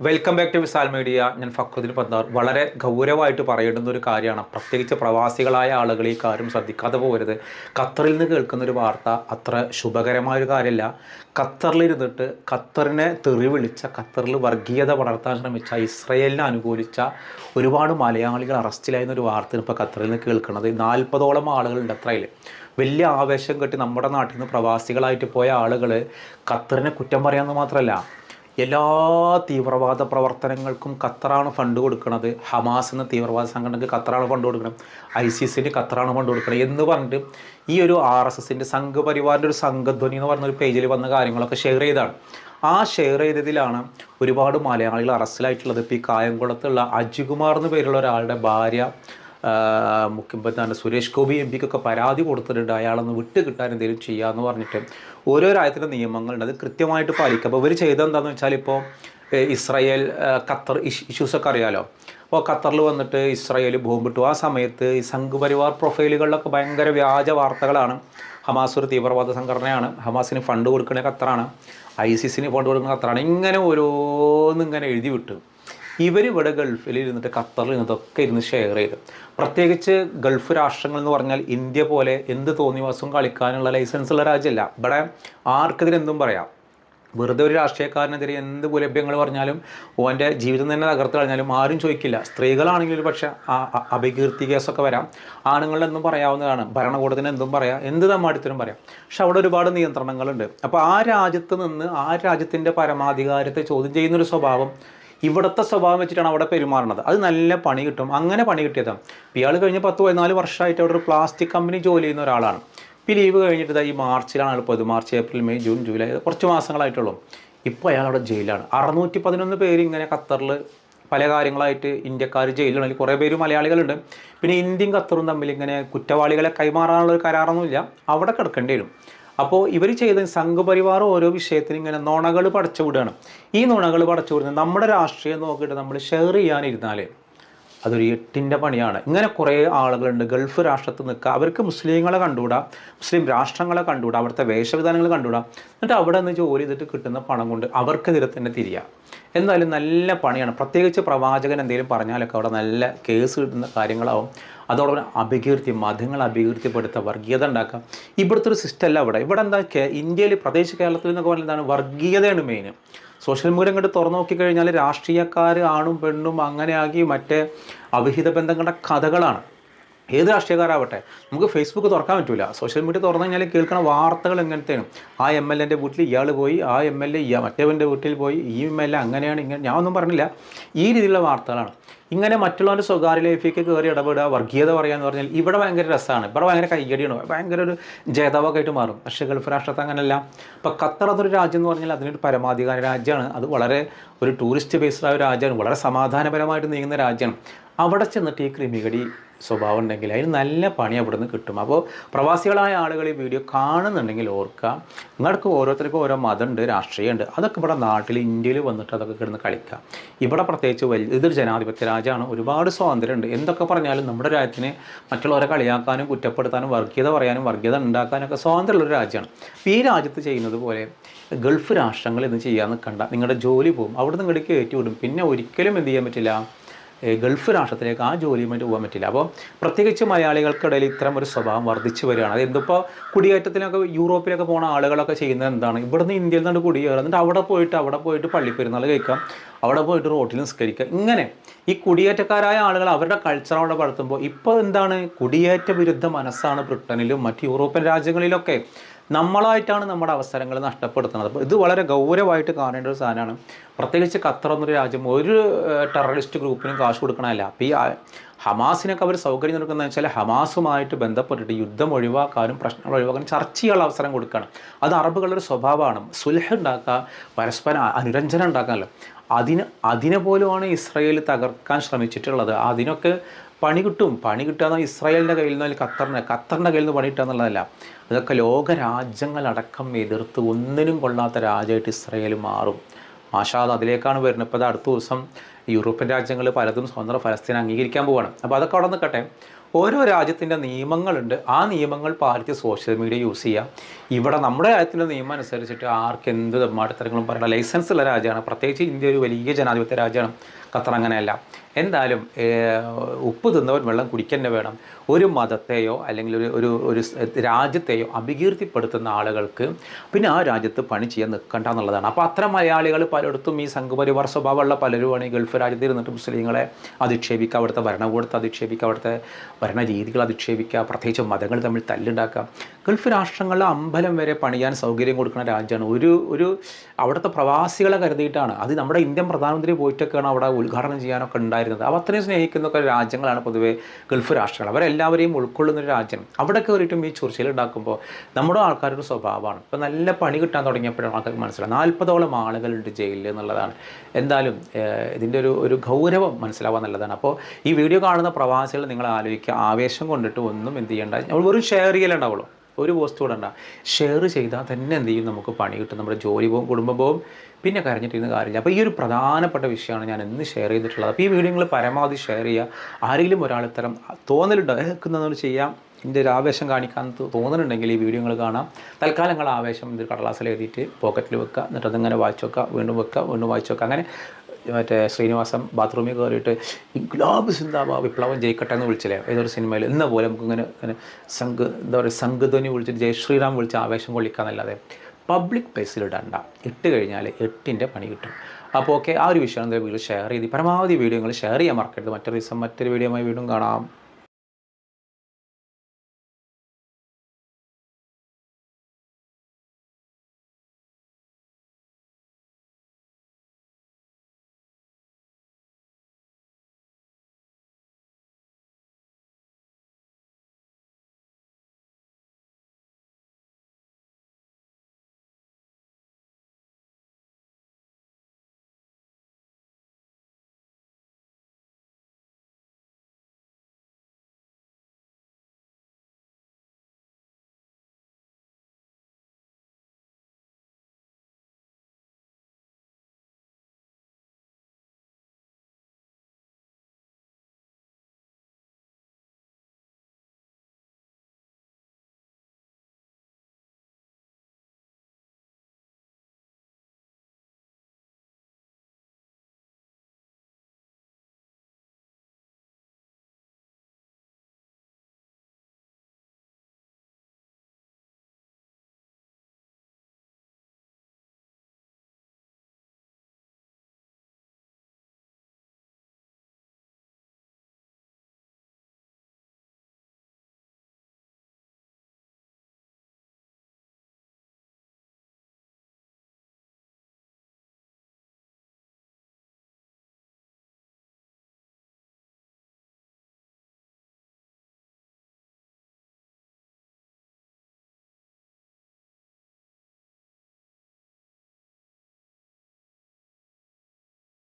Welcome back to Visal media ഞാൻ ഫക്കുദ്ദീൻ പന്താർ വളരെ ഗൗരവമായിട്ട് പറയേണ്ടുന്ന ഒരു കാര്യമാണ്. പ്രത്യേകിച്ച് പ്രവാസികളായ ആളുകൾ ഈ കാര്യം ശ്രദ്ധിക്കാതെ പോകരുത്. ഖത്തറിൽ നിന്ന് കേൾക്കുന്ന ഒരു വാർത്ത അത്ര ശുഭകരമായ ഒരു കാര്യമല്ല. ഖത്തറിലിരുന്നിട്ട് ഖത്തറിനെ തെറി വിളിച്ച ഖത്തറിൽ വർഗീയത വളർത്താൻ ശ്രമിച്ച ഇസ്രയേലിനെ അനുകൂലിച്ച ഒരുപാട് മലയാളികൾ അറസ്റ്റിലായെന്നൊരു വാർത്ത ഇപ്പോൾ ഖത്തറിൽ നിന്ന് കേൾക്കുന്നത്. നാൽപ്പതോളം ആളുകളുണ്ട് അത്രയിൽ വലിയ ആവേശം കെട്ടി നമ്മുടെ നാട്ടിൽ നിന്ന് പ്രവാസികളായിട്ട് പോയ ആളുകൾ ഖത്തറിനെ കുറ്റം പറയാമെന്ന് മാത്രമല്ല എല്ലാ തീവ്രവാദ പ്രവർത്തനങ്ങൾക്കും ഖത്തറാണ് ഫണ്ട് കൊടുക്കുന്നത് ഹമാസ് എന്ന തീവ്രവാദ സംഘടനയ്ക്ക് ഖത്തറാണ് ഫണ്ട് കൊടുക്കണം. ഐ സി സിന് ഖത്തറാണ് ഫണ്ട് കൊടുക്കണം എന്ന് പറഞ്ഞിട്ട് ഈ ഒരു ആർ എസ് എസിന്റെ സംഘപരിവാറിന്റെ ഒരു സംഘധ്വനി എന്ന് പറഞ്ഞൊരു പേജിൽ വന്ന കാര്യങ്ങളൊക്കെ ഷെയർ ചെയ്താണ്. ആ ഷെയർ ചെയ്തതിലാണ് ഒരുപാട് മലയാളികൾ അറസ്റ്റിലായിട്ടുള്ളത്. ഇപ്പോൾ ഈ കായംകുളത്തുള്ള അജികുമാർ എന്ന് പേരുള്ള ഒരാളുടെ ഭാര്യ മുഖ്യമന്ത്രി സുരേഷ് ഗോപി എം പിക്കൊക്കെ പരാതി കൊടുത്തിട്ടുണ്ട്. അയാളൊന്ന് വിട്ട് കിട്ടാൻ എന്തെങ്കിലും ചെയ്യാമെന്ന് പറഞ്ഞിട്ട് ഓരോ രാജ്യത്തിന്റെ നിയമങ്ങളുണ്ട്. അത് കൃത്യമായിട്ട് പാലിക്കുക. അപ്പോൾ ഇവർ ചെയ്തത് വെച്ചാൽ ഇപ്പോൾ ഇസ്രായേൽ ഖത്തർ ഇഷ് ഇഷ്യൂസൊക്കെ അറിയാലോ? അപ്പോൾ ഖത്തറിൽ വന്നിട്ട് ഇസ്രായേൽ ബോംബിട്ടു ആ സമയത്ത് ഈ സംഘപരിവാർ പ്രൊഫൈലുകളിലൊക്കെ ഭയങ്കര വ്യാജ വാർത്തകളാണ്. ഹമാസ് ഒരു തീവ്രവാദ സംഘടനയാണ്. ഹമാസിന് ഫണ്ട് കൊടുക്കുന്ന ഖത്തറാണ്. ഐ സി സിന് ഫണ്ട് കൊടുക്കുന്ന ഖത്തറാണ്. ഇങ്ങനെ ഓരോന്നിങ്ങനെ എഴുതി വിട്ടു. ഇവർ ഇവിടെ ഗൾഫിൽ ഇരുന്നിട്ട് ഖത്തറിൽ ഇരുന്നിട്ടൊക്കെ ഇരുന്ന് ഷെയർ ചെയ്തു. പ്രത്യേകിച്ച് ഗൾഫ് രാഷ്ട്രങ്ങൾ എന്ന് പറഞ്ഞാൽ ഇന്ത്യ പോലെ എന്ത് തോന്നിവാസവും കളിക്കാനുള്ള ലൈസൻസ് ഉള്ള രാജ്യമല്ല ഇവിടെ ആർക്കെതിരെ എന്തും പറയാം. വെറുതെ ഒരു രാഷ്ട്രീയക്കാരനെതിരെ എന്ത് പുലഭ്യങ്ങൾ പറഞ്ഞാലും ഓന്റെ ജീവിതം തന്നെ തകർത്ത് കളഞ്ഞാലും ആരും ചോദിക്കില്ല. സ്ത്രീകളാണെങ്കിൽ ഒരു പക്ഷേ കേസൊക്കെ വരാം. ആണുങ്ങളുടെ എന്തും പറയാവുന്നതാണ്. ഭരണകൂടത്തിന് എന്തും പറയാം. എന്ത് തമ്മാടിത്തിനും പറയാം. പക്ഷെ അവിടെ ഒരുപാട് നിയന്ത്രണങ്ങളുണ്ട്. അപ്പോൾ ആ രാജ്യത്ത് നിന്ന് ആ രാജ്യത്തിന്റെ പരമാധികാരത്തെ ചോദ്യം ചെയ്യുന്നൊരു സ്വഭാവം ഇവിടുത്തെ സ്വഭാവം വെച്ചിട്ടാണ് അവിടെ പെരുമാറുന്നത്. അത് നല്ല പണി കിട്ടും. അങ്ങനെ പണി കിട്ടിയതാണ് ഇയാൾ കഴിഞ്ഞ പത്ത് പതിനാല് വർഷമായിട്ട് അവിടെ ഒരു പ്ലാസ്റ്റിക് കമ്പനി ജോലി ചെയ്യുന്ന ഒരാളാണ്. ഇപ്പോൾ ലീവ് കഴിഞ്ഞിട്ട് ഈ മാർച്ചിലാണ് പോയത്. March April May June July കുറച്ച് മാസങ്ങളായിട്ടുള്ളൂ. ഇപ്പോൾ അയാൾ അവിടെ ജയിലാണ്. അറുന്നൂറ്റി പതിനൊന്ന് പേര് ഇങ്ങനെ ഖത്തറിൽ പല കാര്യങ്ങളായിട്ട് ഇന്ത്യക്കാർ ജയിലിലാണെങ്കിൽ കുറേ പേര് മലയാളികളുണ്ട്. പിന്നെ ഇന്ത്യയും ഖത്തറും തമ്മിൽ ഇങ്ങനെ കുറ്റവാളികളെ കൈമാറാനുള്ള ഒരു കരാറൊന്നുമില്ല. അവിടെ കിടക്കേണ്ടി വരും. അപ്പോൾ ഇവർ ചെയ്ത സംഘപരിവാർ ഓരോ വിഷയത്തിനും ഇങ്ങനെ നുണകൾ പടച്ചു വിടുകയാണ്. ഈ നുണകൾ പടച്ചു വിടുന്നത് നമ്മുടെ രാഷ്ട്രീയം നോക്കിയിട്ട് നമ്മൾ ഷെയർ ചെയ്യാനിരുന്നാൽ അതൊരു എട്ടിന്റെ പണിയാണ്. ഇങ്ങനെ കുറേ ആളുകളുണ്ട്. ഗൾഫ് രാഷ്ട്രത്തിൽ നിൽക്കുക. അവർക്ക് മുസ്ലിങ്ങളെ കണ്ടുകൂടാ? മുസ്ലിം രാഷ്ട്രങ്ങളെ കണ്ടുകൂടാ? അവിടുത്തെ വേഷവിധാനങ്ങൾ കണ്ടുകൂടാ? എന്നിട്ട് അവിടെ നിന്ന് ജോലി ചെയ്തിട്ട് കിട്ടുന്ന പണം കൊണ്ട് അവർക്കെതിരെ തന്നെ തിരിയുക എന്തായാലും നല്ല പണിയാണ്. പ്രത്യേകിച്ച് പ്രവാചകൻ എന്തെങ്കിലും പറഞ്ഞാലൊക്കെ അവിടെ നല്ല കേസ് കിട്ടുന്ന കാര്യങ്ങളാവും. അതോടൊപ്പം അപകീർത്തി മതങ്ങൾ അപകീർത്തിപ്പെടുത്തുക വർഗീയത ഉണ്ടാക്കുക ഇവിടുത്തെ ഒരു സിസ്റ്റം അല്ല ഇവിടെ ഇവിടെ എന്താ ഇന്ത്യയിൽ പ്രദേശ കേരളത്തിൽ നിന്നൊക്കെ പറഞ്ഞാൽ എന്താണ്? വർഗീയതയാണ് മെയിൻ സോഷ്യൽ മീഡിയ ഇങ്ങോട്ട് തുറന്നു നോക്കിക്കഴിഞ്ഞാൽ രാഷ്ട്രീയക്കാർ ആണും പെണ്ണും അങ്ങനെയാകി മറ്റേ അവിഹിത ബന്ധങ്ങളുടെ കഥകളാണ്. ഏത് രാഷ്ട്രീയക്കാരാവട്ടെ നമുക്ക് ഫേസ്ബുക്ക് തുറക്കാൻ പറ്റില്ല സോഷ്യൽ മീഡിയ തുറന്നു കഴിഞ്ഞാൽ കേൾക്കുന്ന വാർത്തകൾ എങ്ങനത്തേനും ആ എം എൽ എന്റെ വീട്ടിൽ ഇയാൾ പോയി ആ എം എൽ എ മറ്റേവന്റെ വീട്ടിൽ പോയി ഈ എം എൽ എ അങ്ങനെയാണ് ഇങ്ങനെ ഞാൻ ഒന്നും പറഞ്ഞില്ല. ഈ രീതിയിലുള്ള വാർത്തകളാണ്. ഇങ്ങനെ മറ്റുള്ളവന്റെ സ്വകാര്യ ലൈഫിലേക്ക് കയറി ഇടപെടുക വർഗീയത പറയാന്ന് പറഞ്ഞാൽ ഇവിടെ ഭയങ്കര രസമാണ്. ഇവിടെ ഭയങ്കര കയ്യടിയാണ് ഭയങ്കര ഒരു ജേതാവൊക്കെ ആയിട്ട് മാറും. പക്ഷേ ഗൾഫ് രാഷ്ട്രത്തെ അങ്ങനെയല്ല ഇപ്പോൾ ഖത്തർ അതൊരു രാജ്യം എന്ന് പറഞ്ഞാൽ അതിനൊരു പരമാധികാര രാജ്യമാണ്. അത് വളരെ ഒരു ടൂറിസ്റ്റ് ബേസ്ഡായ രാജ്യമാണ്. വളരെ സമാധാനപരമായിട്ട് നീങ്ങുന്ന രാജ്യമാണ്. അവിടെ ചെന്നിട്ട് ഈ ക്രിമികടി സ്വഭാവം ഉണ്ടെങ്കിൽ അതിന് നല്ല പണി അവിടെ നിന്ന് കിട്ടും. അപ്പോൾ പ്രവാസികളായ ആളുകൾ ഈ വീഡിയോ കാണുന്നുണ്ടെങ്കിൽ ഓർക്കുക നിങ്ങൾക്ക് ഓരോരുത്തർക്കും ഓരോ മതമുണ്ട് രാഷ്ട്രീയമുണ്ട് അതൊക്കെ ഇവിടെ നാട്ടിൽ ഇന്ത്യയിൽ വന്നിട്ട് അതൊക്കെ കിടന്ന് കളിക്കുക. ഇവിടെ പ്രത്യേകിച്ച് വലിയ ഇതൊരു ജനാധിപത്യ രാജ്യമാണ് ഒരുപാട് സ്വാതന്ത്ര്യമുണ്ട്. എന്തൊക്കെ പറഞ്ഞാലും നമ്മുടെ രാജ്യത്തിന് മറ്റുള്ളവരെ കളിയാക്കാനും കുറ്റപ്പെടുത്താനും വർഗീയത പറയാനും വർഗീയത ഉണ്ടാക്കാനൊക്കെ സ്വാതന്ത്ര്യമുള്ളൊരു രാജ്യമാണ്. ഈ രാജ്യത്ത് ചെയ്യുന്നത് പോലെ ഗൾഫ് രാഷ്ട്രങ്ങൾ ഇന്ന് ചെയ്യാൻ നിൽക്കണ്ട. നിങ്ങളുടെ ജോലി പോകും അവിടെ നിന്ന് ഇങ്ങോട്ട് കയറ്റി വിടും. പിന്നെ ഒരിക്കലും എന്ത് ചെയ്യാൻ പറ്റില്ല? ഗൾഫ് രാഷ്ട്രത്തിലേക്ക് ആ ജോലിയുമായിട്ട് പോകാൻ പറ്റില്ല. അപ്പോൾ പ്രത്യേകിച്ച് മലയാളികൾക്കിടയിൽ ഇത്തരം ഒരു സ്വഭാവം വർദ്ധിച്ചു വരികയാണ്. അത് എന്തിപ്പോൾ കുടിയേറ്റത്തിനൊക്കെ യൂറോപ്പിലൊക്കെ പോകുന്ന ആളുകളൊക്കെ ചെയ്യുന്നത് എന്താണ്? ഇവിടുന്ന് ഇന്ത്യയിൽ നിന്ന് കുടിയേറുക എന്നിട്ട് അവിടെ പോയിട്ട് അവിടെ പോയിട്ട് പള്ളിപ്പെരുന്നാൾ കഴിക്കാം അവിടെ പോയിട്ട് റോട്ടിൽ നിസ്കരിക്കുക. ഇങ്ങനെ ഈ കുടിയേറ്റക്കാരായ ആളുകൾ അവരുടെ കൾച്ചർ അവിടെ വളർത്തുമ്പോൾ ഇപ്പോൾ എന്താണ്? കുടിയേറ്റ വിരുദ്ധ മനസ്സാണ് ബ്രിട്ടനിലും മറ്റ് യൂറോപ്യൻ രാജ്യങ്ങളിലൊക്കെ നമ്മളായിട്ടാണ് നമ്മുടെ അവസരങ്ങൾ നഷ്ടപ്പെടുത്തുന്നത്. അപ്പോൾ ഇത് വളരെ ഗൗരവമായിട്ട് കാണേണ്ട ഒരു സാധനമാണ്. പ്രത്യേകിച്ച് ഖത്തർ എന്നൊരു രാജ്യം ഒരു ടെററിസ്റ്റ് ഗ്രൂപ്പിനും കാശ് കൊടുക്കണമല്ല അപ്പോൾ ഈ ഹമാസിനൊക്കെ അവർ സൗകര്യം നൽകുന്നതെന്ന് വെച്ചാൽ ഹമാസുമായിട്ട് ബന്ധപ്പെട്ടിട്ട് യുദ്ധം ഒഴിവാക്കാനും പ്രശ്നങ്ങൾ ഒഴിവാക്കാനും ചർച്ച ചെയ്യാനുള്ള അവസരം കൊടുക്കുകയാണ് അത് അറബുകളുടെ സ്വഭാവമാണ്. സുലഹ ഉണ്ടാക്കുക പരസ്പരം അനുരഞ്ജനം ഉണ്ടാക്കാനല്ലോ. അതിന് അതിനെ പോലുമാണ് ഇസ്രയേൽ തകർക്കാൻ ശ്രമിച്ചിട്ടുള്ളത്. അതിനൊക്കെ പണി കിട്ടും. പണി കിട്ടുക ഇസ്രായേലിന്റെ കയ്യിൽ നിന്ന് അല്ലെങ്കിൽ ഖത്തറിന്റെ ഖത്തറിന്റെ കയ്യിൽ നിന്ന് പണി കിട്ടുക എന്നുള്ളതല്ല. അതൊക്കെ ലോകരാജ്യങ്ങളടക്കം എതിർത്ത് ഒന്നിനും കൊള്ളാത്ത രാജ്യമായിട്ട് ഇസ്രായേൽ മാറും. മാഷാദ് അതിലേക്കാണ് വരുന്നത്. ഇപ്പോൾ അടുത്ത ദിവസം യൂറോപ്യൻ രാജ്യങ്ങൾ പലതും സ്വതന്ത്ര ഫലസ്തീൻ അംഗീകരിക്കാൻ പോവുകയാണ് അപ്പോൾ അതൊക്കെ അവിടെ നിൽക്കട്ടെ. ഓരോ രാജ്യത്തിന്റെ നിയമങ്ങളുണ്ട്. ആ നിയമങ്ങൾ പാലിച്ച് സോഷ്യൽ മീഡിയ യൂസ് ചെയ്യുക. ഇവിടെ നമ്മുടെ രാജ്യത്തിന്റെ നിയമം അനുസരിച്ചിട്ട് ആർക്ക് എന്ത് തെമ്മാടിത്തരങ്ങളും പറയണം ലൈസൻസ് ഉള്ള രാജ്യമാണ്. പ്രത്യേകിച്ച് ഇന്ത്യ ഒരു വലിയ ജനാധിപത്യ രാജ്യമാണ്. ഖത്തർ അങ്ങനെയല്ല. എന്തായാലും ഉപ്പ് തിന്നവൻ വെള്ളം കുടിക്കന്നെ വേണം. ഒരു മതത്തെയോ അല്ലെങ്കിൽ ഒരു ഒരു ഒരു രാജ്യത്തെയോ അപകീർത്തിപ്പെടുത്തുന്ന ആളുകൾക്ക് പിന്നെ ആ രാജ്യത്ത് പണി ചെയ്യാൻ നിൽക്കണ്ട എന്നുള്ളതാണ്. അപ്പോൾ അത്ര മലയാളികൾ പലയിടത്തും ഈ സംഘപരിവാർ സ്വഭാവമുള്ള പലരുമാണ് ഗൾഫ് രാജ്യത്ത് ഇരുന്നിട്ട് മുസ്ലിങ്ങളെ അധിക്ഷേപിക്കുക അവിടുത്തെ ഭരണകൂടത്തെ അധിക്ഷേപിക്കുക അവിടുത്തെ ഭരണ രീതികൾ അധിക്ഷേപിക്കുക പ്രത്യേകിച്ച് മതങ്ങൾ തമ്മിൽ തല്ലുണ്ടാക്കുക. ഗൾഫ് രാഷ്ട്രങ്ങളിലെ അമ്പലം വരെ പണിയാൻ സൗകര്യം കൊടുക്കുന്ന രാജ്യമാണ്. ഒരു ഒരു അവിടുത്തെ പ്രവാസികളെ കരുതിയിട്ടാണ്. അത് നമ്മുടെ ഇന്ത്യൻ പ്രധാനമന്ത്രി പോയിട്ടൊക്കെയാണ് അവിടെ ഉദ്ഘാടനം ചെയ്യാനൊക്കെ ഉണ്ടായിരുന്നത്. അവ അത്രയും സ്നേഹിക്കുന്ന ഒക്കെ രാജ്യങ്ങളാണ് പൊതുവെ ഗൾഫ് രാഷ്ട്രങ്ങൾ. അവരെല്ലാവരെയും ഉൾക്കൊള്ളുന്ന ഒരു രാജ്യം. അവിടെ കയറിയിട്ടും ഈ ചൊറിച്ചിൽ ഉണ്ടാക്കുമ്പോൾ നമ്മുടെ ആൾക്കാരുടെ സ്വഭാവമാണ്. ഇപ്പോൾ നല്ല പണി കിട്ടാൻ തുടങ്ങിയപ്പോഴാണ് ആൾക്കാർക്ക് മനസ്സിലാവും നാൽപ്പതോളം ആളുകളുണ്ട് ജയിലിൽ എന്നുള്ളതാണ്. എന്തായാലും ഇതിന്റെ ഒരു ഒരു ഗൗരവം മനസ്സിലാവാൻ നല്ലതാണ് അപ്പോൾ ഈ വീഡിയോ കാണുന്ന പ്രവാസികൾ നിങ്ങൾ ആലോചിക്കുക. ആവേശം കൊണ്ടിട്ട് ഒന്നും എന്ത് ചെയ്യേണ്ട. നമ്മൾ വെറും ഷെയർ ചെയ്യലുണ്ടാവുള്ളൂ ഒരു പോസ്റ്റ് കൂടെ ഉണ്ടാ ഷെയർ ചെയ്താൽ തന്നെ എന്ത് ചെയ്യും? നമുക്ക് പണി കിട്ടും. നമ്മുടെ ജോലി പോകും കുടുംബം പോകും. പിന്നെ കരഞ്ഞിട്ടിരുന്ന കാര്യമില്ല. അപ്പോൾ ഈ ഒരു പ്രധാനപ്പെട്ട വിഷയമാണ് ഞാൻ ഇന്ന് ഷെയർ ചെയ്തിട്ടുള്ളത്. അപ്പോൾ ഈ വീഡിയോ പരമാവധി ഷെയർ ചെയ്യുക. ആരെങ്കിലും ഒരാൾ ഇത്തരം തോന്നലുണ്ടോ ഏക്കുന്നതെന്ന് ചെയ്യാം. എന്റെ ഒരു ആവേശം കാണിക്കാൻ തോന്നുന്നുണ്ടെങ്കിൽ ഈ വീഡിയോ നിങ്ങൾ കാണാം. തൽക്കാലം നിങ്ങൾ ആവേശം ഇത് കടലാസിൽ എഴുതിയിട്ട് പോക്കറ്റിൽ വെക്കുക. എന്നിട്ട് അതിങ്ങനെ വായിച്ചു വെക്കുക. വീണ്ടും വെക്കുക. വീണ്ടും വായിച്ചു വെക്കുക. അങ്ങനെ മറ്റേ ശ്രീനിവാസം ബാത്റൂമിൽ കയറിയിട്ട് ഇൻക്ലാബ് സിന്താബ വിപ്ലവം ജയിക്കട്ടെ എന്ന് വിളിച്ചില്ലേ? ഏതൊരു സിനിമയിൽ എന്ന പോലെ നമുക്ക് ഇങ്ങനെ സംഘ് എന്താ പറയുക സംഘധ്വനി വിളിച്ചിട്ട് ജയ് ശ്രീറാം വിളിച്ച് ആവേശം കൊള്ളിക്കാന്നല്ലാതെ പബ്ലിക് പ്ലേസിൽ ഇടണ്ട ഇട്ട് കഴിഞ്ഞാൽ എട്ടിന്റെ പണി കിട്ടും. അപ്പോൾ ഓക്കെ ആ ഒരു വിഷയം എന്താ വീഡിയോ ഷെയർ ചെയ്ത് പരമാവധി വീഡിയോ നിങ്ങൾ ഷെയർ ചെയ്യാൻ മറക്കരുത്. മറ്റൊരു ദിവസം മറ്റൊരു വീഡിയോയുമായി വീണ്ടും കാണാം.